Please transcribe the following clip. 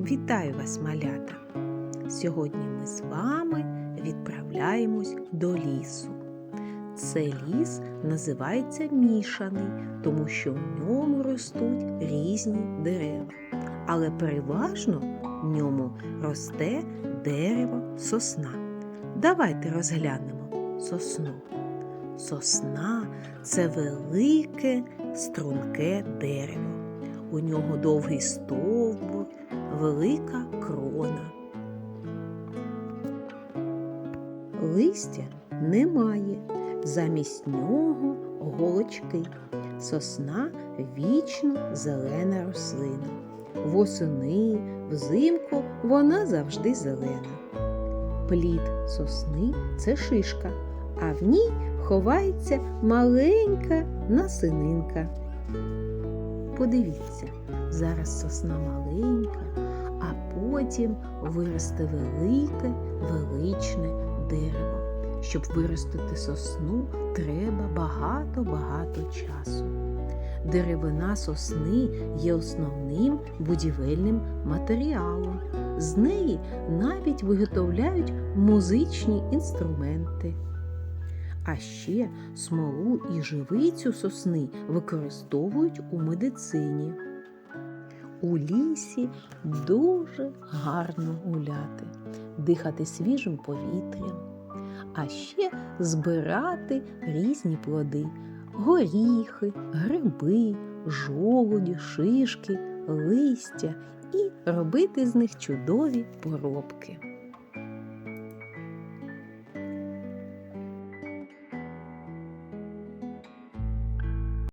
Вітаю вас, малята! Сьогодні ми з вами відправляємось до лісу. Це ліс називається мішаний, тому що в ньому ростуть різні дерева. Але переважно в ньому росте дерево сосна. Давайте розглянемо сосну. Сосна це велике струнке дерево. У нього довгий стовбур, велика крона. Листя немає, замість нього голочки. Сосна вічно зелена рослина. Восени, взимку вона завжди зелена. Плід сосни це шишка, а в ній ховається маленька насининка. Подивіться, зараз сосна маленька, а потім виросте велике, величне дерево. Щоб виростити сосну, треба багато-багато часу. Деревина сосни є основним будівельним матеріалом. З неї навіть виготовляють музичні інструменти. А ще смолу і живицю сосни використовують у медицині. У лісі дуже гарно гуляти, дихати свіжим повітрям, а ще збирати різні плоди горіхи, гриби, жолуді, шишки, листя і робити з них чудові поробки.